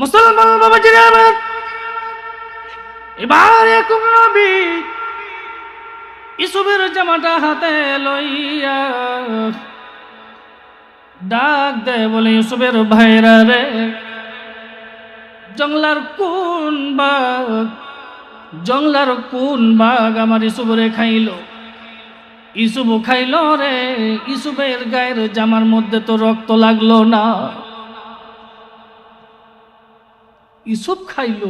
মুসলমান বাবা জিরে এবার এক নবী ইসুবের জামাটা হাতে লইয়া ডাক দেয় বলে ইউসুফের ভাইরা রে জংলার কোন বাঘ জংলার কোন বাঘ আমার ইসুবরে খাইল? ইসুব খাইল রে ইসুবের গায়ের জামার মধ্যে তো রক্ত লাগল না। ইসুব খাইল।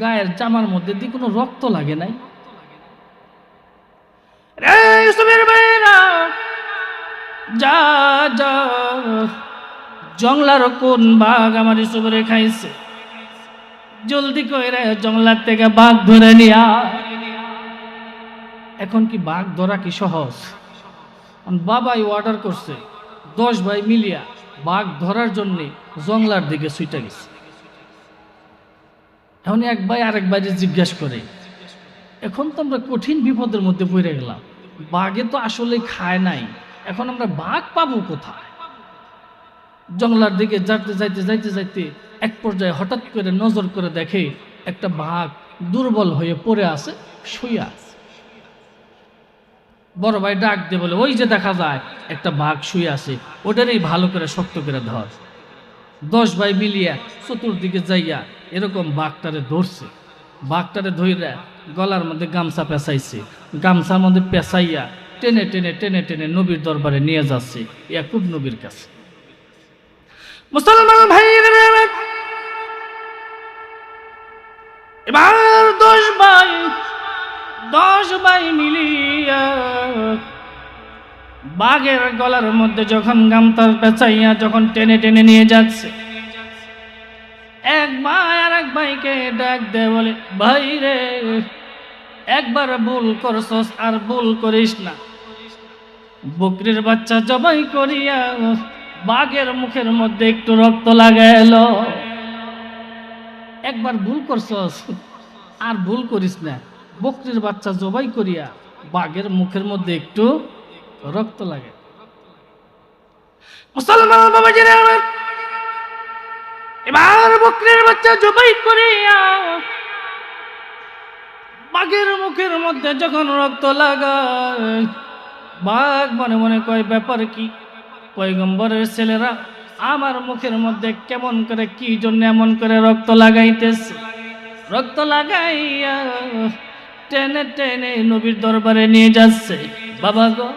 গায়ের জামার মধ্যে দিয়ে কোনো রক্ত লাগে নাই। যা যা, জংলার কোন বাঘ আমার ইসুবরে খাইছে? জলদি কইরে জংলার থেকে বাঘ ধরে নিয়া। এখন কি বাঘ ধরা কি সহজ? বাবাই অর্ডার করছে, দশ ভাই মিলিয়া বাঘ ধরার জন্য জংলার দিকে ছুটে গেছে। এখন এক ভাই আরেক ভাইকে জিজ্ঞাসা করে, এখন তো আমরা কঠিন বিপদের মধ্যে পড়ে গেলাম। বাঘে তো আসলে খায় নাই। এখন আমরা বাঘ পাবো কোথায়? জঙ্গলার দিকে যাইতে যাইতে যাইতে যাইতে এক পর্যায়ে হঠাৎ করে নজর করে দেখে একটা বাঘ দুর্বল হয়ে পড়ে আছে, শুয়ে আছে। বড় ভাই ডাক দিয়ে বলে, ওই যে দেখা যায়, একটা বাঘ শুয়ে আছে। ওটারই ভালো করে শক্ত করে ধর। দশ ভাই মিলিয়া চতুর্দিকে যাইয়া এরকম বাঘটারে ধরছে। বাঘটারে ধইরা গলার মধ্যে গামছা পেঁচাইছে। গামছার মধ্যে পেঁচাইয়া টেনে টেনে টেনে টেনে নবীর দরবারে নিয়ে যাচ্ছে ইয়াকুব নবীর কাছে। মুসলমান ভাই এবার দশ ভাই দশ ভাই মিলিয়া বাঘের গলার মধ্যে যখন গামতার পেঁচাইয়া যখন টেনে টেনে নিয়ে যাচ্ছে, এক ভাই আর এক ভাইকে ডাক দে বলে, ভাই রে, একবার ভুল করছস আর ভুল করিস না। বকরির বাচ্চা জবাই করিয়া বাঘের মুখের মধ্যে একটু রক্ত লাগাইল। একবার ভুল করছস আর ভুল করিস না। বকরির বাচ্চা জবাই করিয়া বাঘের মুখের মধ্যে একটু রক্ত লাগে। মুসলমান আমার এবার বকরির বাচ্চা জবাই করিয়া বাঘের মুখের মধ্যে যখন রক্ত লাগায়, বাঘ মনে মনে কয়, ব্যাপার কি? পয়গম্বরের ছেলেরা আমার মুখের মধ্যে কেমন করে, কি জন্য এমন করে রক্ত লাগাইতেছে? রক্ত লাগাইয়া টেনে টেনে নবীর দরবারে নিয়ে যাচ্ছে। বাবা গো,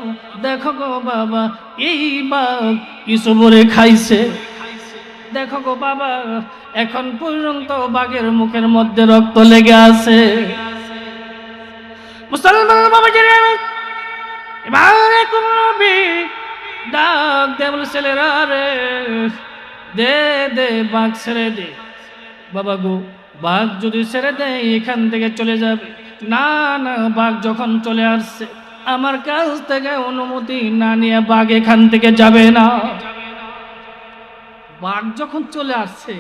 দেখো গো বাবা, এই বাঘ ইসবরে খাইছে। দেখো গো বাবা, এখন পর্যন্ত বাঘের মুখের মধ্যে রক্ত লেগে আছে। মুসলমান বাবা এবার নবী ডাক দে বলে ছেলেরা রে, দে দে বাঘ ছেড়ে দে। বাবা গো, বাঘ যদি ছেড়ে দেয়, এখান থেকে চলে যাবে। না না, বাঘ যখন চলে আসছে আমার কাছ থেকে অনুমতি না নিয়ে বাঘ এখান থেকে যাবে না। বাঘ যখন চলে আসছে,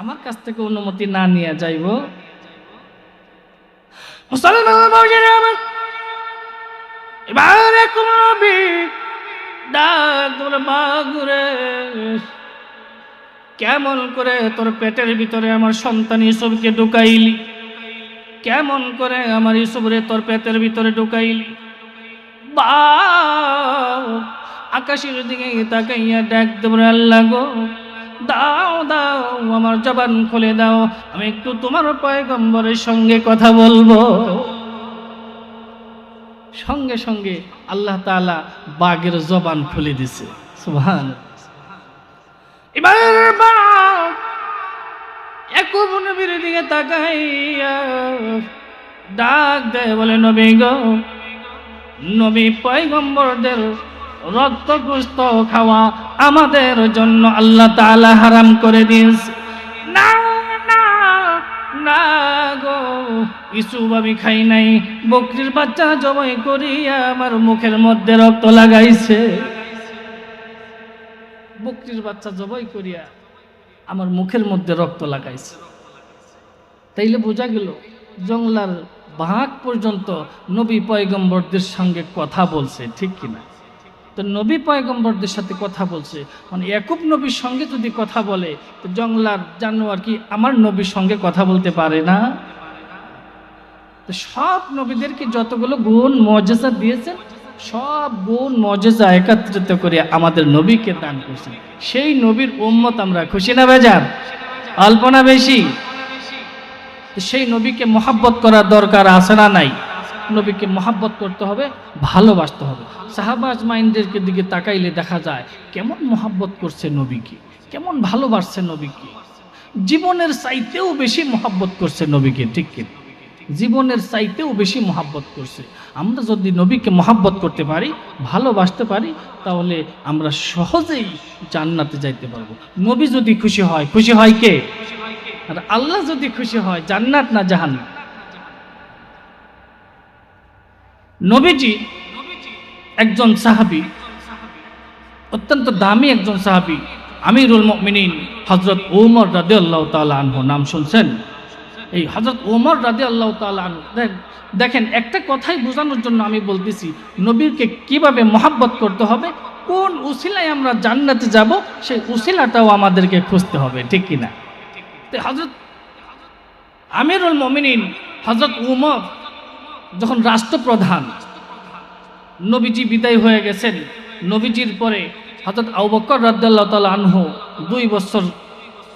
আমার কাছ থেকে অনুমতি না নিয়ে যাইব। এবার ডাক তোর কেমন করে তোর পেটের ভিতরে আমার সন্তান ইসবকে ঢুকাইলি? কেমন করে আমার ইসবরে তোর পেটের ভিতরে ঢুকাইলি? বা আকাশের দিকে তাকাইয়া ডাক দেব আল্লাহ গো, দাও দাও, আমার জবান খুলে দাও, আমি একটু তোমার পয়গম্বরের সঙ্গে কথা বলব। সঙ্গে সঙ্গে আল্লাহ তাআলা বাঘের জবান খুলে দিছে। সুবহান এবার একুব নবীর দিকে তাকাইয়া ডাক দেয়, বলে, নবী গো নবী পয়গম্বরদের রক্ত গুস্ত খাওয়া আমাদের জন্য আল্লাহ তাআলা হারাম করে দিয়েছে। না না না গো আমি খাই নাই, বকরির বাচ্চা জবাই করিয়া আমার মুখের মধ্যে রক্ত লাগাইছে। বকরির বাচ্চা জবাই করিয়া আমার মুখের মধ্যে রক্ত লাগাইছে। তাইলে বোঝা গেল, জংলার বাঘ পর্যন্ত নবী পয়গম্বরদের সঙ্গে কথা বলছে, ঠিক কিনা? তো নবী পয়গম্বরদের সাথে কথা বলছে। মানে একুব নবীর সঙ্গে যদি কথা বলে, তো জংলার জানোয়ার কি আমার নবীর সঙ্গে কথা বলতে পারে না? তো সব নবীদেরকে যতগুলো গুণ মজেজা দিয়েছেন, সব গুণ মজেজা একত্রিত করে আমাদের নবীকে দান করছেন। সেই নবীর উম্মত আমরা খুশি না বেজার? অল্প না বেশি? সেই নবীকে মহাব্বত করার দরকার আছে না নাই? নবীকে মহাব্বত করতে হবে, ভালোবাসতে হবে। সাহাবাজ মাইন্ডেরকে দিকে তাকাইলে দেখা যায়, কেমন মহাব্বত করছে নবীকে, কেমন ভালোবাসছে নবীকে। জীবনের চাইতেও বেশি মহাব্বত করছে নবীকে, ঠিক জীবনের চাইতেও বেশি মহাব্বত করছে। আমরা যদি নবীকে মহাব্বত করতে পারি, ভালোবাসতে পারি, তাহলে আমরা সহজেই জান্নাতে যাইতে পারব। নবী যদি খুশি হয় খুশি হয় কে? আর আল্লাহ যদি খুশি হয়, জান্নাত না জাহান্নাত নবীজি একজন সাহাবি, অত্যন্ত দামি একজন সাহাবি, আমিরুল মিনিন হজরত ওমর রাদে আল্লাহ তালা আনহু নাম শুনছেন? এই হজরত ওমর রাদে আল্লাহ তালা আনহু, দেখ- দেখেন, একটা কথাই বোঝানোর জন্য আমি বলতেছি নবীরকে কীভাবে মহাব্বত করতে হবে, কোন উসিলায় আমরা জান্নাতে যাব, সেই উসিলাটাও আমাদেরকে খুঁজতে হবে, ঠিক কিনা? তো হজরত আমিরুল মমিনিন হজরত উমর যখন রাষ্ট্রপ্রধান, নবীজি বিদায় হয়ে গেছেন। নবীজির পরে হজরত আউবকর রাদ্দাল্লাহ তাল আনহু দুই বছর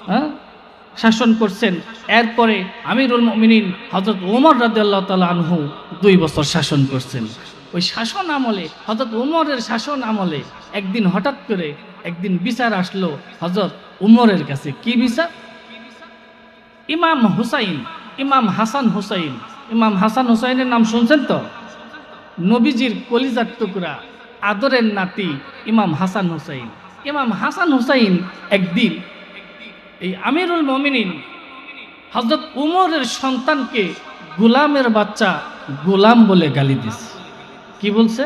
হ্যাঁ শাসন করছেন। এরপরে আমিরুল মমিনিন হজরত ওমর রাদ্দাল্লাহ তাল আনহু দুই বছর শাসন করছেন। ওই শাসন আমলে হজরত উমরের শাসন আমলে একদিন হঠাৎ করে একদিন বিচার আসলো হজরত উমরের কাছে। কি বিচার? ইমাম হুসাইন, ইমাম হাসান হুসাইন। ইমাম হাসান হুসাইনের নাম শুনছেন তো? নবীজির কলিজার টুকরা, আদরের নাতি ইমাম হাসান হুসাইন। ইমাম হাসান হুসাইন একদিন এই আমিরুল মমিনিন হজরত উমরের সন্তানকে গোলামের বাচ্চা গোলাম বলে গালি দিছে। কি বলছে?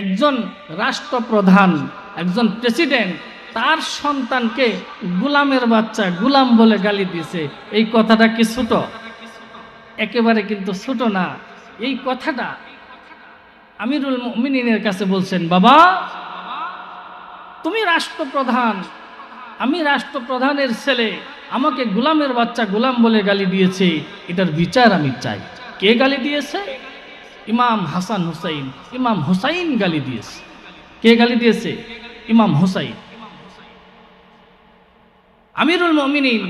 একজন রাষ্ট্রপ্রধান, একজন প্রেসিডেন্ট তার সন্তানকে গুলামের বাচ্চা গুলাম বলে গালি দিয়েছে এই কথাটা কি ছোট? একেবারে কিন্তু ছোট না। এই কথাটা আমিরুল মিনিনের কাছে বলছেন, বাবা, তুমি রাষ্ট্রপ্রধান, আমি রাষ্ট্রপ্রধানের ছেলে, আমাকে গুলামের বাচ্চা গুলাম বলে গালি দিয়েছে। এটার বিচার আমি চাই। কে গালি দিয়েছে? ইমাম হাসান হুসাইন। ইমাম হুসাইন গালি দিয়েছে। কে গালি দিয়েছে? ইমাম হুসাইন। আমিরুল মমিনিন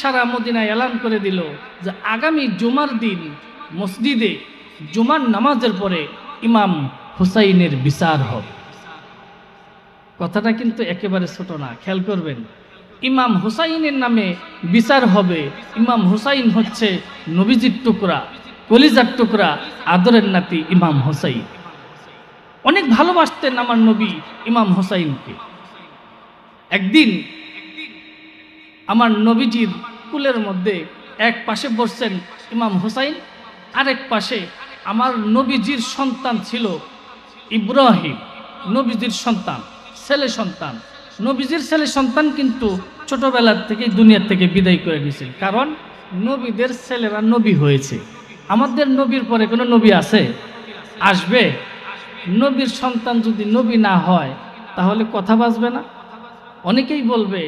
সারা মদিনায় এলান করে দিল যে আগামী জুমার দিন মসজিদে জুমার নামাজের পরে ইমাম হুসাইনের বিচার হবে। কথাটা কিন্তু একেবারে ছোট না, খেয়াল করবেন। ইমাম হুসাইনের নামে বিচার হবে। ইমাম হুসাইন হচ্ছে নবীজির টুকরা, কলিজার টুকরা, আদরের নাতি ইমাম হুসাইন। অনেক ভালোবাসতেন আমার নবী ইমাম হুসাইনকে। একদিন আমার নবীজির কুলের মধ্যে এক পাশে বসছেন ইমাম হুসাইন, আরেক পাশে আমার নবীজির সন্তান ছিল ইব্রাহিম, নবীজির সন্তান, ছেলে সন্তান। নবীজির ছেলে সন্তান কিন্তু ছোটবেলার থেকে দুনিয়ার থেকে বিদায় করে দিয়েছেন কারণ নবীদের ছেলেরা নবী হয়েছে। আমাদের নবীর পরে কোনো নবী আছে? আসবে? নবীর সন্তান যদি নবী না হয়, তাহলে কথা বাঁচবে না? অনেকেই বলবে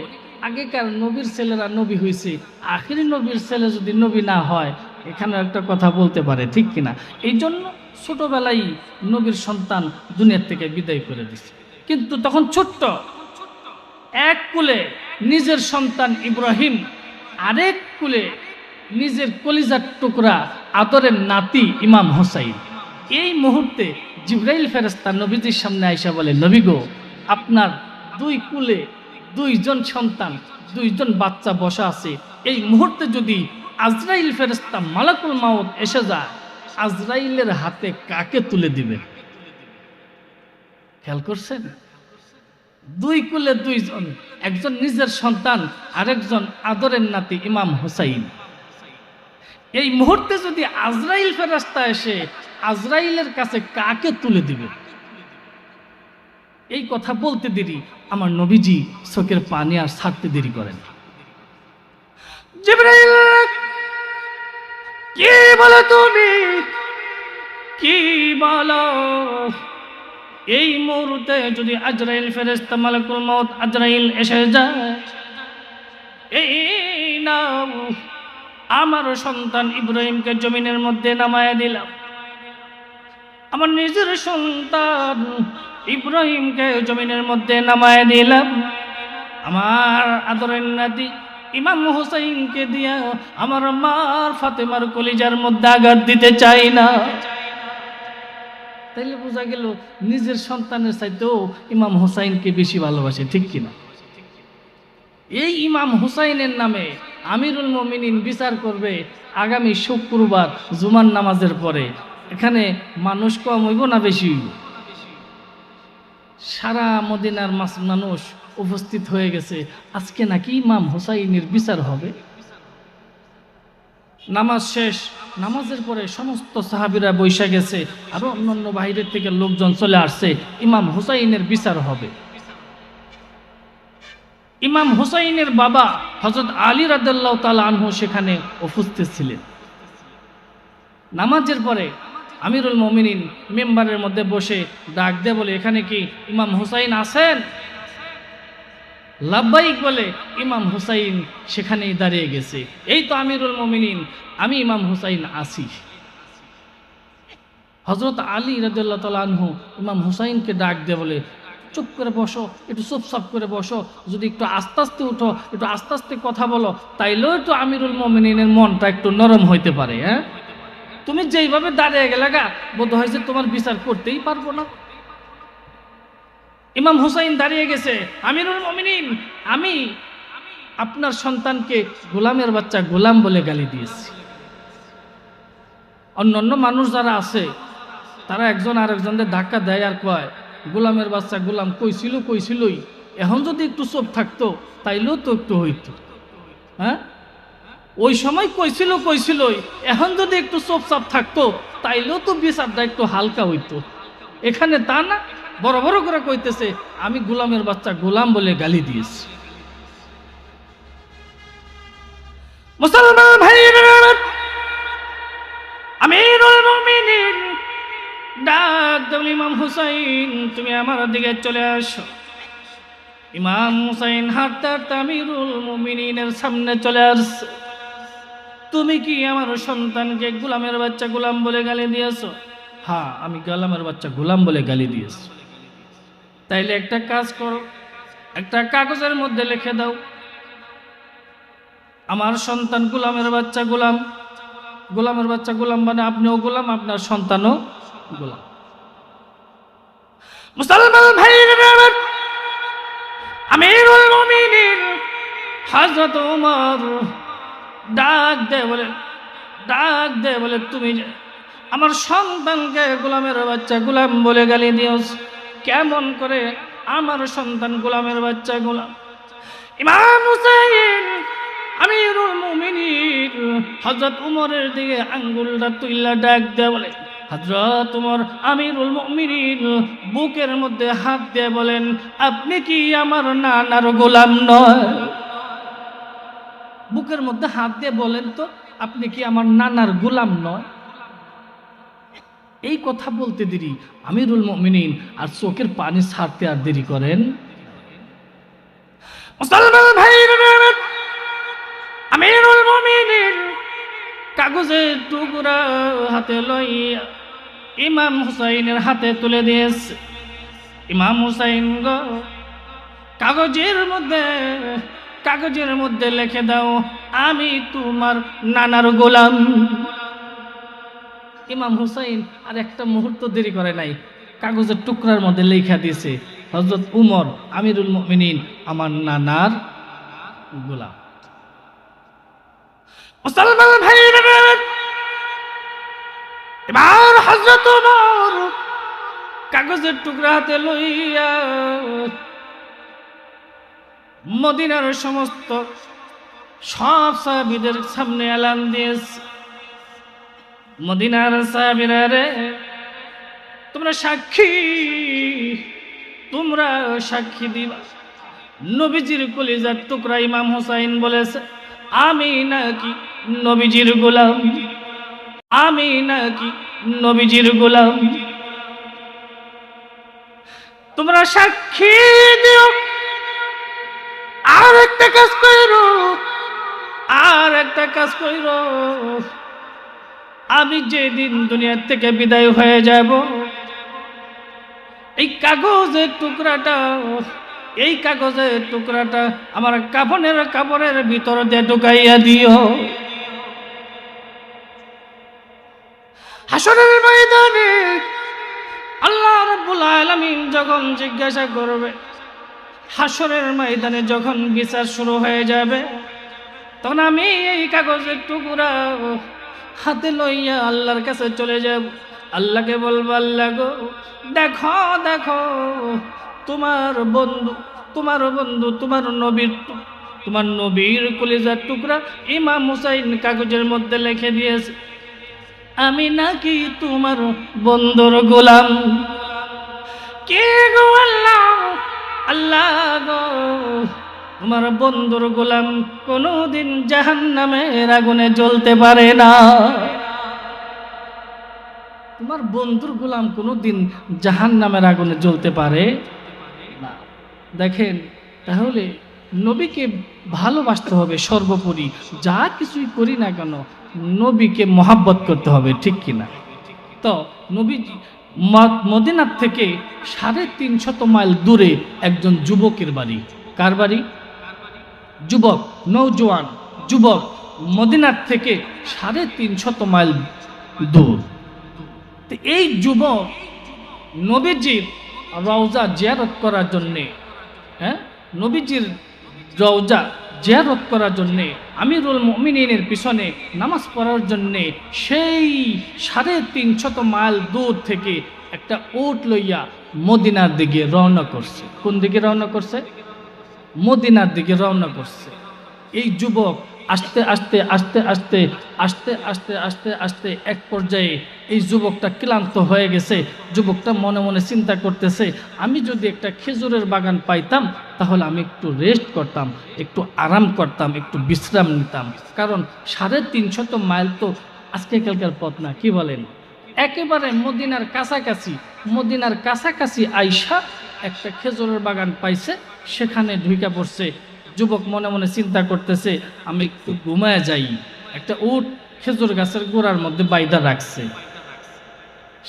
আগেকার নবীর ছেলেরা নবী হয়েছে, আখিরি নবীর ছেলে যদি নবী না হয় এখানে একটা কথা বলতে পারে, ঠিক কিনা? এই জন্য ছোটবেলায় নবীর সন্তান দুনিয়ার থেকে বিদায় করে দিছে। কিন্তু তখন ছোট্ট, এক কুলে নিজের সন্তান ইব্রাহিম, আরেক কুলে নিজের কলিজার টুকরা আদরের নাতি ইমাম হোসাইন। এই মুহূর্তে জিব্রাইল ফেরেস্তা নবীজির সামনে আইসা বলে, নবী গো, আপনার দুই কুলে দুইজন সন্তান, দুইজন বাচ্চা বসা আছে। এই মুহূর্তে যদি আজরাইল ফেরেস্তা মালাকুল মাউত এসে যায়, আজরাইলের হাতে কাকে তুলে দিবে? খেয়াল করছেন? দুই কুলে দুইজন, একজন নিজের সন্তান, আরেকজন আদরের নাতি ইমাম হুসাইন। এই মুহূর্তে যদি আজরাইল ফেরাস্তা এসে, আজরাইলের কাছে কাকে তুলে দিবে? এই কথা বলতে দেরি। আমার নবীজি চোখের পানি আর ছাড়তে দেরি করেন। কি বলো তুমি? কি বলো? এই মুহূর্তে যদি আজরাইল ফেরেস্তা মালাকুল মত আজরাইল এসে যায়, এই নাও, আমার সন্তান ইব্রাহিমকে জমিনের মধ্যে নামায় দিলাম। আমার নিজের সন্তান ইব্রাহিমকে জমিনের মধ্যে নামায় দিলাম। আমার আদরের নাতি ইমাম হুসাইনকে দিয়া আমার মার ফাতেমার কলিজার মধ্যে আঘাত দিতে চাই না। তাইলে বোঝা গেল নিজের সন্তানের চাইতেও ইমাম হুসাইনকে বেশি ভালোবাসে, ঠিক কিনা এই ইমাম হুসাইনের নামে আমিরুল মমিনিন বিচার করবে আগামী শুক্রবার জুমার নামাজের পরে। এখানে মানুষ কম হইব না বেশি হইব? সারা মদিনার মাস- মানুষ উপস্থিত হয়ে গেছে। আজকে নাকি ইমাম হুসাইনের বিচার হবে। নামাজ শেষ, নামাজের পরে সমস্ত সাহাবিরা বৈশা গেছে, আরও অন্যান্য বাইরের থেকে লোকজন চলে আসছে, ইমাম হুসাইনের বিচার হবে। ইমাম হুসাইনের বাবা হজরত আলী রাদাল্লাহ তালা আনহু সেখানে উপস্থিত ছিলেন। নামাজের পরে আমিরুল মমিনিন মেম্বারের মধ্যে বসে ডাক দে বলে, এখানে কি ইমাম হুসাইন আছেন? লাব্বাইক বলে, ইমাম হুসাইন সেখানেই দাঁড়িয়ে গেছে। এই তো আমিরুল মমিনিন, আমি ইমাম হুসাইন আসি হজরত আলী রাজুল্লাহ তালা আনহু ইমাম হুসাইনকে ডাক দে বলে, চুপ করে বসো, একটু চুপচাপ করে বসো। যদি একটু আস্তে আস্তে উঠো, একটু আস্তে আস্তে কথা বলো, তাইলেও একটু আমিরুল মমিনের মনটা একটু নরম হইতে পারে হ্যাঁ? তুমি যেইভাবে দাঁড়িয়ে গেলে গা, বোধ হয়েছে তোমার বিচার করতেই পারব না। ইমাম হুসাইন দাঁড়িয়ে গেছে, আমিরুল মমিনিন, আমি আপনার সন্তানকে গোলামের বাচ্চা গোলাম বলে গালি দিয়েছি। অন্য অন্য মানুষ যারা আছে, তারা একজন আর একজনদের ধাক্কা দেয় আর কয়, গোলামের বাচ্চা গোলাম কইছিল কইছিলই এখন যদি একটু চোপ থাকতো, তাইলেও তো একটু হইতো। হ্যাঁ? ওই সময় কইছিল কইছিলই এখন যদি একটু চোপচাপ থাকতো, তাইলেও তো বিচারটা একটু হালকা হইতো। এখানে তা না, বড় বড় করে কইতেছে, আমি গোলামের বাচ্চা গোলাম বলে গালি দিয়েছি। মুসলমান ভাইরা আমিরুল মুমিনিন, ডাক দেবল ইমাম হুসাইন, তুমি আমার দিকে চলে আসো। ইমাম হুসাইন হাঁটতে হাঁটতে আমিরুল মুমিনিনের সামনে চলে আসছে। তুমি কি আমার সন্তানকে গোলামের বাচ্চা গোলাম বলে গালি দিয়েছ? হ্যাঁ আমি গোলামের বাচ্চা গোলাম বলে গালি দিয়েছি। তাইলে একটা কাজ করো, একটা কাগজের মধ্যে লিখে দাও। আমার সন্তান গোলামের বাচ্চা গোলাম। গোলামের বাচ্চা গোলাম মানে আপনিও গোলাম, আপনার সন্তানও গোলাম। মুসলমান ভাই ওমর ডাক দে বলে, ডাক দে বলে, তুমি আমার সন্তানকে গোলামের বাচ্চা গোলাম বলে গালি দিওস কেমন করে আমার সন্তান গোলামের বাচ্চা গোলাম? ইমাম হুসাইন, আমিরুল মুমিনিন, হযরত উমরের দিকে আঙ্গুলটা তুইলা ডাক দে বলে, হযরত উমর, আমিরুল মুমিনিন, বুকের মধ্যে হাত দিয়ে বলেন, আপনি কি আমার নানার গোলাম নয়? বুকের মধ্যে হাত দিয়ে বলেন তো, আপনি কি আমার নানার গোলাম নয়? এই কথা বলতে দেরি। আমিরুল মমিনিন আর চোখের পানি ছাড়তে আর দেরি করেন। কাগজের টুকরা হাতে ইমাম হুসাইনের হাতে তুলে ইমাম হুসাইন গো, কাগজের মধ্যে কাগজের মধ্যে লিখে দাও, আমি তোমার নানার গোলাম। ইমাম হুসাইন আর একটা মুহূর্ত দেরি করে নাই, কাগজের টুকরার মধ্যে লেখা দিয়েছে হজরত উমর আমিরুল মমিনিন, আমার নানার গোলাম। মুসলমান ভাই এবার হজরত উমর কাগজের টুকরা হাতে লইয়া মদিনার সমস্ত সব সাহাবিদের সামনে এলান দিয়েছে। মদিনার সাহাবিরা রে, তোমরা সাক্ষী তোমরা সাক্ষী দিবা। নবীজির কলিজার টুকরা ইমাম হোসাইন বলেছে, আমি নাকি নবীজির গোলাম? আমি নাকি নবীজির গোলাম? তোমরা সাক্ষী দিও। আর একটা কাজ কইরো। আর একটা কাজ কইরো। আমি যেদিন দুনিয়ার থেকে বিদায় হয়ে যাব এই কাগজের টুকরাটা এই কাগজের টুকরাটা আমার কাপনের কাপড়ের ভিতর দিয়ে ঢুকাইয়া দিও। হাসরের ময়দানে আল্লাহ রাব্বুল আলামিন যখন জিজ্ঞাসা করবে হাসরের ময়দানে যখন বিচার শুরু হয়ে যাবে, তখন আমি এই কাগজের টুকরা হাতে লইয়া আল্লাহর কাছে চলে যাব। আল্লাহকে বলব, আল্লাহ গো, দেখো দেখো, তোমার বন্ধু তোমার বন্ধু, তোমার নবীর তোমার নবীর কলিজার টুকরা ইমাম হুসাইন কাগজের মধ্যে লিখে দিয়েছে। আমি নাকি তোমার বন্ধুর গোলাম? কে গো আল্লাহ? আল্লাহ গো তোমার বন্ধুর গোলাম কোনোদিন জাহান নামের আগুনে জ্বলতে পারে না। তোমার বন্ধুর গোলাম কোনোদিন জাহান নামের আগুনে জ্বলতে পারে না। দেখেন, তাহলে নবীকে ভালোবাসতে হবে সর্বোপরি। যা কিছুই করি না কেন, নবীকে মহাব্বত করতে হবে, ঠিক কিনা? তো নবীজি মদিনার থেকে সাড়ে তিনশত মাইল দূরে একজন যুবকের বাড়ি। কার বাড়ি? যুবক নৌজওয়ান যুবক, মদিনার থেকে সাড়ে তিনশত মাইল দূর। এই যুবক নবীজির রওজা জিয়ারত করার জন্যে হ্যাঁ? নবীজির রওজা জিয়ারত করার জন্যে, আমিরুল মমিনের পিছনে নামাজ পড়ার জন্যে সেই সাড়ে তিনশত মাইল দূর থেকে একটা ওট লইয়া মদিনার দিকে রওনা করছে। কোন দিকে রওনা করছে? মদিনার দিকে রওনা করছে। এই যুবক আস্তে আস্তে আস্তে আস্তে আস্তে আস্তে আস্তে আস্তে এক পর্যায়ে এই যুবকটা ক্লান্ত হয়ে গেছে। যুবকটা মনে মনে চিন্তা করতেছে, আমি যদি একটা খেজুরের বাগান পাইতাম, তাহলে আমি একটু রেস্ট করতাম, একটু আরাম করতাম, একটু বিশ্রাম নিতাম। কারণ সাড়ে তিনশত মাইল তো আজকেকালকার পথ না, কি বলেন? একেবারে মদিনার কাছাকাছি মদিনার কাছাকাছি আইসা একটা খেজুরের বাগান পাইছে, সেখানে ঢুইকা পড়ছে। যুবক মনে মনে চিন্তা করতেছে, আমি একটু ঘুমায় যাই। একটা উট খেজুর গাছের গোড়ার মধ্যে বাইদা রাখছে।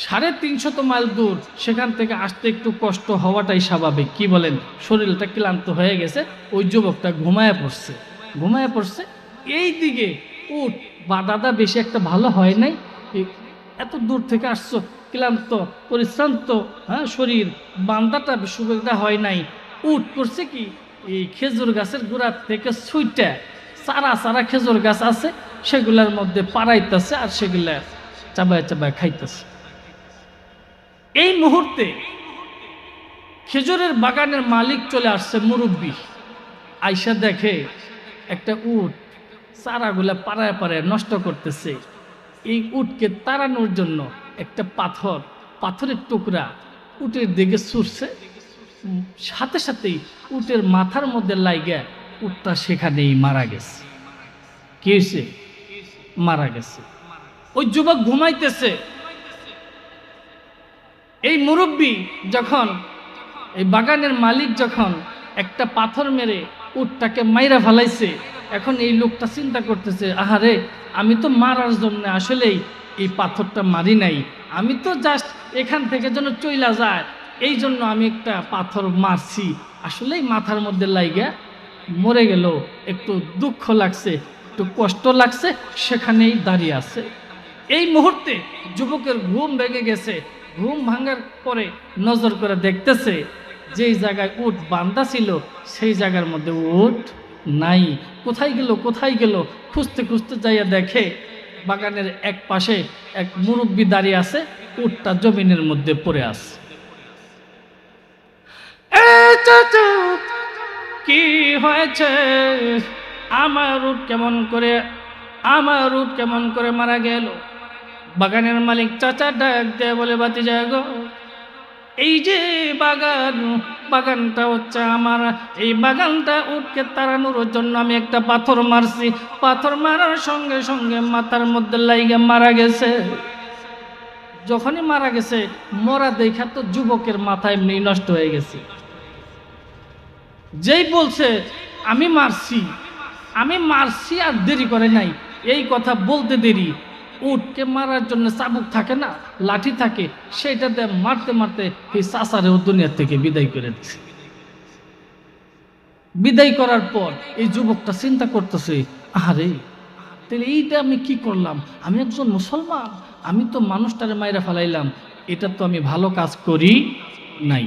সাড়ে তিনশত মাইল দূর, সেখান থেকে আসতে একটু কষ্ট হওয়াটাই স্বাভাবিক। কি বলেন? শরীরটা ক্লান্ত হয়ে গেছে, ওই যুবকটা ঘুমায় পড়ছে। ঘুমায় পড়ছে এই দিকে উঠ বা দাদা বেশি একটা ভালো হয় নাই। এত দূর থেকে আসছো, ক্লান্ত, পরিশ্রান্ত হ্যাঁ শরীর, বান্দাটা সুবিধা হয় নাই। উঠ করছে কি? এই খেজুর গাছের গোড়ার থেকে ছুইটা সারা সারা খেজুর গাছ আছে, সেগুলোর মধ্যে পাড়াইতেছে আর সেগুলা চাবায় চাবায় খাইতেছে। এই মুহূর্তে খেজুরের বাগানের মালিক চলে আসছে মুরব্বী। আইসা দেখে একটা উট চারাগুলা পাড়ায় পাড়ায় নষ্ট করতেছে। এই উটকে তাড়ানোর জন্য একটা পাথর, পাথরের টুকরা উটের দিকে ছুটছে সাথে সাথেই উটের মাথার মধ্যে লাইগা উটটা সেখানেই মারা গেছে। কি হয়েছে? মারা গেছে। ওই যুবক ঘুমাইতেছে। এই মুরব্বী যখন, এই বাগানের মালিক যখন একটা পাথর মেরে উটটাকে মাইরা ফেলাইছে, এখন এই লোকটা চিন্তা করতেছে, আহারে, আমি তো মারার জন্য আসলেই এই পাথরটা মারি নাই। আমি তো জাস্ট এখান থেকে যেন চইলা যায়। এই জন্য আমি একটা পাথর মারছি। আসলেই মাথার মধ্যে লাইগা মরে গেল। একটু দুঃখ লাগছে, একটু কষ্ট লাগছে, সেখানেই দাঁড়িয়ে আছে। এই মুহূর্তে যুবকের ঘুম ভেঙে গেছে। ঘুম ভাঙার পরে নজর করে দেখতেছে, যেই জায়গায় উট বান্দা ছিল, সেই জায়গার মধ্যে উট নাই। কোথায় গেল কোথায় গেল? খুঁজতে খুঁজতে যাইয়া দেখে বাগানের এক পাশে এক মুরব্বী দাঁড়িয়ে আছে, উটটা জমিনের মধ্যে পড়ে আছে। কি হয়েছে? আমার উট কেমন করে, আমার উট কেমন করে মারা গেল? বাগানের মালিক চাচা ডাক দেয় বলে বাতি যায় গো, এই যে বাগান, বাগানটা হচ্ছে আমার। এই বাগানটা উঠকে তাড়ানোর জন্য আমি একটা পাথর মারছি। পাথর মারার সঙ্গে সঙ্গে মাথার মধ্যে লাইগে মারা গেছে। যখনই মারা গেছে, মরা দেখা তো যুবকের মাথা এমনি নষ্ট হয়ে গেছে। যেই বলছে, আমি মারছি আমি মারছি আর দেরি করে নাই। এই কথা বলতে দেরি। উঠকে মারার জন্য চাবুক থাকে না, লাঠি থাকে সেটাতে মারতে মারতে এই চাষারেও দুনিয়ার থেকে বিদায় করে দিছে। বিদায় করার পর এই যুবকটা চিন্তা করতেছে আরে তাহলে এইটা আমি কি করলাম? আমি একজন মুসলমান, আমি তো মানুষটারে মাইরা ফেলাইলাম, এটা তো আমি ভালো কাজ করি নাই।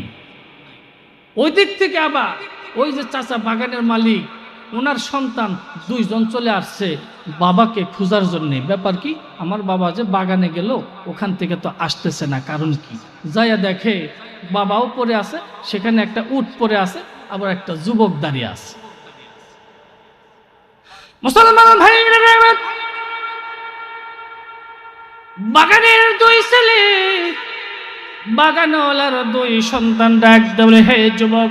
ওই দিক থেকে আবার ওই যে চাচা বাগানের মালিক, ওনার সন্তান দুইজন চলে আসছে, বাবাকে খোঁজার জন্যে। ব্যাপার কি? আমার বাবা যে বাগানে গেল, ওখান থেকে তো আসতেছে না, কারণ কি? যাইয়া দেখে বাবাও পরে আছে, সেখানে একটা উট পরে আছে, আবার একটা যুবক দাঁড়িয়ে আছে। মুসলমান ভাই বাগানের দুই ছেলে, বাগানওয়ালার দুই সন্তান ডাক দেবলে হে যুবক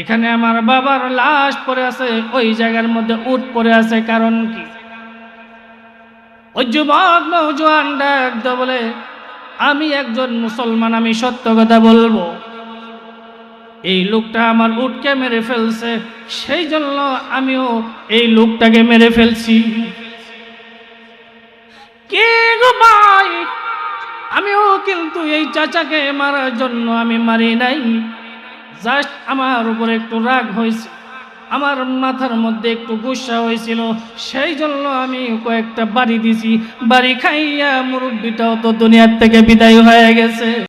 এখানে আমার বাবার লাশ পড়ে আছে, ওই জায়গার মধ্যে উট পড়ে আছে, কারণ কি? ওই যুবক নৌজোয়ান ডাক বলে, আমি একজন মুসলমান, আমি সত্য কথা বলব। এই লোকটা আমার উটকে মেরে ফেলছে, সেই জন্য আমিও এই লোকটাকে মেরে ফেলছি। কে গো ভাই? আমিও কিন্তু এই চাচাকে মারার জন্য আমি মারি নাই। জাস্ট আমার উপরে একটু রাগ হয়েছে। আমার মাথার মধ্যে একটু গুসা হয়েছিল। সেই জন্য আমি কয়েকটা বাড়ি দিছি। বাড়ি খাইয়া মুরব্বিটাও তো দুনিয়ার থেকে বিদায় হয়ে গেছে।